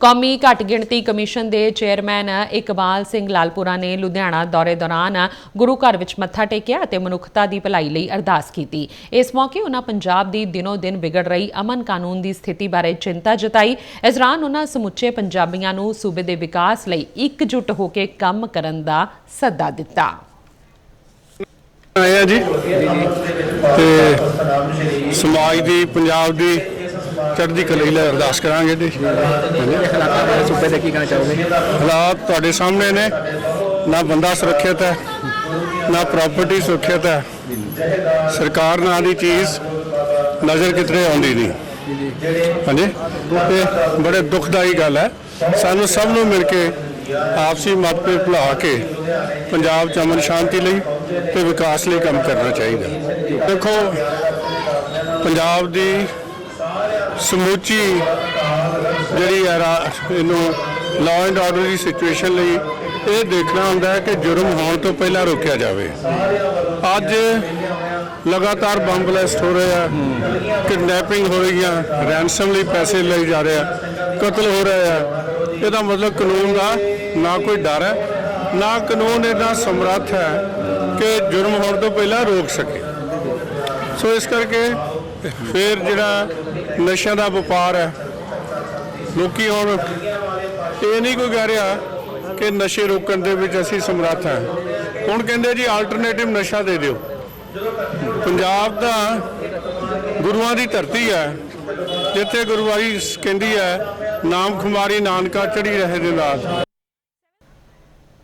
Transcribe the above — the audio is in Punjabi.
ਕੌਮੀ ਘੱਟ ਗਿਣਤੀ ਕਮਿਸ਼ਨ ਦੇ ਚੇਅਰਮੈਨ ਇਕਬਾਲ ਸਿੰਘ ਲਾਲਪੁਰਾ ਨੇ ਲੁਧਿਆਣਾ ਦੌਰੇ ਦੌਰਾਨ ਗੁਰੂ ਘਰ ਵਿੱਚ ਮੱਥਾ ਟੇਕਿਆ ਅਤੇ ਮਨੁੱਖਤਾ ਦੀ ਭਲਾਈ ਲਈ ਅਰਦਾਸ ਕੀਤੀ। ਇਸ ਮੌਕੇ ਉਹਨਾਂ ਪੰਜਾਬ ਦੀ ਦਿਨੋ ਦਿਨ ਵਿਗੜ ਰਹੀ ਅਮਨ ਕਾਨੂੰਨ ਦੀ ਸਥਿਤੀ ਬਾਰੇ ਚਿੰਤਾ ਜਤਾਈ। ਇਸ ਦੌਰਾਨ ਉਹਨਾਂ ਸਮੁੱਚੇ ਪੰਜਾਬੀਆਂ ਨੂੰ ਸੂਬੇ ਦੇ ਵਿਕਾਸ ਲਈ ਇਕਜੁੱਟ ਹੋ ਕੇ ਕੰਮ ਕਰਨ ਦਾ ਸੱਦਾ ਦਿੱਤਾ। ਆਏ ਜੀ। ਤੇ ਸਮਾਜ ਦੀ, ਪੰਜਾਬ ਦੀ ਚੜ੍ਹਦੀ ਕਲਾ ਲਈ ਅਰਦਾਸ ਕਰਾਂਗੇ ਜੀ। ਹਾਲਾਤਾਂ ਬਾਰੇ ਸੂਬੇ ਦੇ ਕੀ ਕਹਿਣਾ ਚਾਹੋਗੇ ਹਾਲਾਤ ਤੁਹਾਡੇ ਸਾਹਮਣੇ ਨੇ। ਨਾ ਬੰਦਾ ਸੁਰੱਖਿਅਤ ਹੈ, ਨਾ ਪ੍ਰਾਪਰਟੀ ਸੁਰੱਖਿਅਤ ਹੈ। ਸਰਕਾਰ ਨਾਂ ਦੀ ਚੀਜ਼ ਨਜ਼ਰ ਕਿਤੇ ਆਉਂਦੀ ਨਹੀਂ। ਹਾਂਜੀ? ਇਹ ਬੜੇ ਦੁਖਦਾਈ ਗੱਲ ਹੈ। ਸਾਨੂੰ ਸਭ ਨੂੰ ਮਿਲ ਕੇ ਆਪਸੀ ਮਤਭੇਦ ਭੁਲਾ ਕੇ ਪੰਜਾਬ 'ਚ ਅਮਨ ਸ਼ਾਂਤੀ ਲਈ ਤੇ ਵਿਕਾਸ ਲਈ ਕੰਮ ਕਰਨਾ ਚਾਹੀਦਾ। ਦੇਖੋ, ਪੰਜਾਬ ਦੀ ਸਮੁੱਚੀ ਜਿਹੜੀ ਹੈ ਰਾ- ਇਹਨੂੰ ਲਾਅ ਐਂਡ ਆਰਡਰ ਦੀ ਸਿਚੁਏਸ਼ਨ ਲਈ ਇਹ ਦੇਖਣਾ ਹੁੰਦਾ ਹੈ ਕਿ ਜੁਰਮ ਹੋਣ ਤੋਂ ਪਹਿਲਾਂ ਰੋਕਿਆ ਜਾਵੇ। ਅੱਜ ਲਗਾਤਾਰ ਬੰਬ ਬਲਾਸਟ ਹੋ ਰਹੇ ਆ, ਕਿਡਨੈਪਿੰਗ ਹੋ ਰਹੀ ਰਹੀਆਂ ਰੈਂਸਮ ਲਈ ਪੈਸੇ ਲਏ ਜਾ ਰਹੇ ਆ, ਕਤਲ ਹੋ ਰਹੇ ਆ। ਇਹਦਾ ਮਤਲਬ ਕਾਨੂੰਨ ਦਾ ਨਾ ਕੋਈ ਡਰ ਹੈ, ਨਾ ਕਾਨੂੰਨ ਇਹਦਾ ਸਮਰੱਥ ਹੈ ਕਿ ਜੁਰਮ ਹੋਣ ਤੋਂ ਪਹਿਲਾਂ ਰੋਕ ਸਕੇ। ਸੋ ਇਸ ਕਰਕੇ ਫਿਰ ਜਿਹੜਾ ਨਸ਼ਿਆਂ ਦਾ ਵਪਾਰ ਹੈ, ਲੋਕੀ ਹੁਣ ਇਹ ਨਹੀਂ ਕੋਈ ਕਹਿ ਰਿਹਾ ਕਿ ਨਸ਼ੇ ਰੋਕਣ ਦੇ ਵਿੱਚ ਅਸੀਂ ਸਮਰੱਥ ਹਾਂ। ਹੁਣ ਕਹਿੰਦੇ ਜੀ ਆਲਟਰਨੇਟਿਵ ਨਸ਼ਾ ਦੇ ਦਿਓ। ਪੰਜਾਬ ਦਾ ਗੁਰੂਆਂ ਦੀ ਧਰਤੀ ਹੈ, ਜਿੱਥੇ ਗੁਰਵਾਈ ਕਹਿੰਦੀ ਹੈ, ਨਾਮ ਖੁਮਾਰੀ ਨਾਨਕਾ ਚੜੀ ਰਹੇ ਦੇ ਨਾਲ